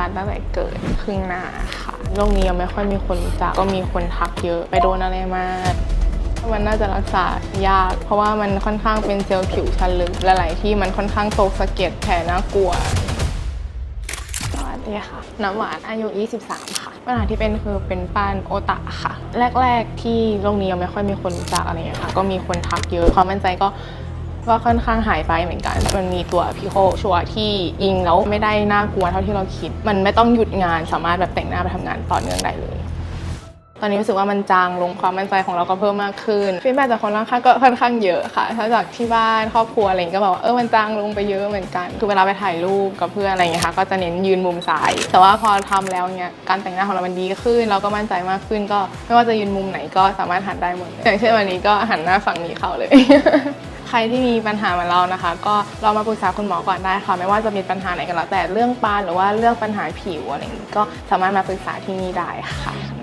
ปานตั้งแต่เกิดครึ่งหน้าค่ะโรคนี้ยังไม่ค่อยมีคนรู้จักก็มีคนทักเยอะไปโดนอะไรมามันน่าจะรักษายาก เพราะว่ามันค่อนข้างเป็นเซลล์ผิวชั้นลึกหลายๆที่มันค่อนข้างโตสะเก็ดแผลน่ากลัวสวัสดีค่ะ น้ำหวานอายุ 23 ค่ะปัญหาที่เป็นคือเป็นปานโอตะค่ะ แรก ๆ ที่โรคนี้ยังไม่ค่อยมีคนรู้จักอะไรอย่างเงี้ยค่ะ ก็มีคนทักเยอะความมั่นใจก็ ว่าค่อนข้างหายไปเหมือนกัน มันมีตัวพิโคชัวที่ยิงแล้วไม่ได้น่ากลัวเท่าที่เราคิด มันไม่ต้องหยุดงานสามารถแบบแต่งหน้าไปทำงานต่อเนื่องได้เลย ตอนนี้รู้สึกว่ามันจางลงความมั่นใจของเราก็เพิ่มมากขึ้นฟีดแบ็จากคนรอบข้างก็ค่อนข้างเยอะค่ะถ้าจากที่บ้านครอบครัวอะไรอย่างนี้ก็บอกว่าเออมันจางลงไปเยอะเหมือนกัน คือเวลาไปถ่ายรูปกับเพื่อนอะไรอย่างเงี้ยค่ะก็จะเน้นยืนมุมซ้าย แต่ว่าพอทำแล้วเนี่ยการแต่งหน้าของเรามันดีขึ้น เราก็มั่นใจมากขึ้น ก็ไม่ว่าจะยืนมุมไหนก็สามารถหันได้หมดอย่างเช่นวันนี้ก็หันหน้าฝั่งนี้เข้าเลยใครที่มีปัญหาเหมือนเรานะคะ ก็ลองมาปรึกษาคุณหมอก่อนได้ค่ะ ไม่ว่าจะมีปัญหาไหนก็แล้วแต่เรื่องปานหรือว่าเรื่องปัญหาผิวอะไรนี้ก็สามารถมาปรึกษาที่นี่ได้ค่ะ